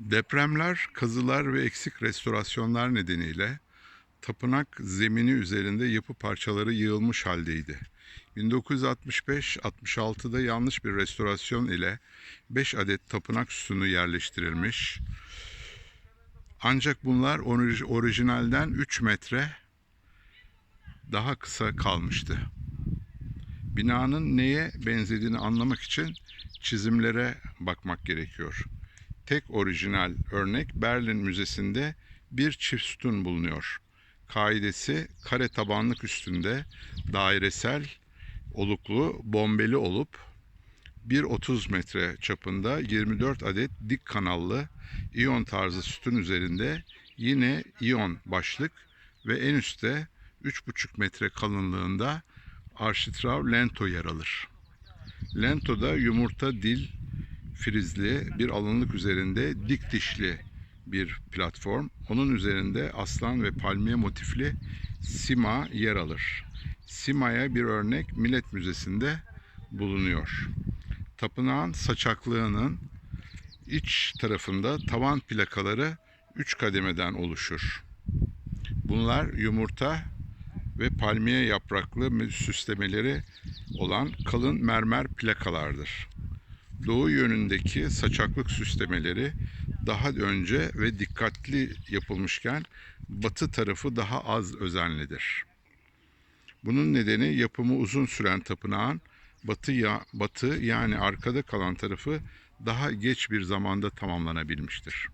Depremler, kazılar ve eksik restorasyonlar nedeniyle tapınak zemini üzerinde yapı parçaları yığılmış haldeydi. 1965-66'da yanlış bir restorasyon ile 5 adet tapınak sütunu yerleştirilmiş. Ancak bunlar orij- orijinalden 3 metre daha kısa kalmıştı. Binanın neye benzediğini anlamak için çizimlere bakmak gerekiyor. Tek orijinal örnek Berlin Müzesi'nde bir çift sütun bulunuyor. Kaidesi kare tabanlık üstünde dairesel, oluklu, bombeli olup 1.30 metre çapında 24 adet dik kanallı iyon tarzı sütun üzerinde yine iyon başlık ve en üstte 3.5 metre kalınlığında arşitrav lento yer alır. Lento'da yumurta dil frizli bir alınlık üzerinde dik dişli bir platform. Onun üzerinde aslan ve palmiye motifli sima yer alır. Sima'ya bir örnek Millet Müzesi'nde bulunuyor. Tapınağın saçaklığının iç tarafında tavan plakaları 3 kademeden oluşur. Bunlar yumurta ve palmiye yapraklı süslemeleri olan kalın mermer plakalardır. Doğu yönündeki saçaklık süslemeleri daha önce ve dikkatli yapılmışken batı tarafı daha az özenlidir. Bunun nedeni yapımı uzun süren tapınağın batı ya, batı yani arkada kalan tarafı daha geç bir zamanda tamamlanabilmiştir.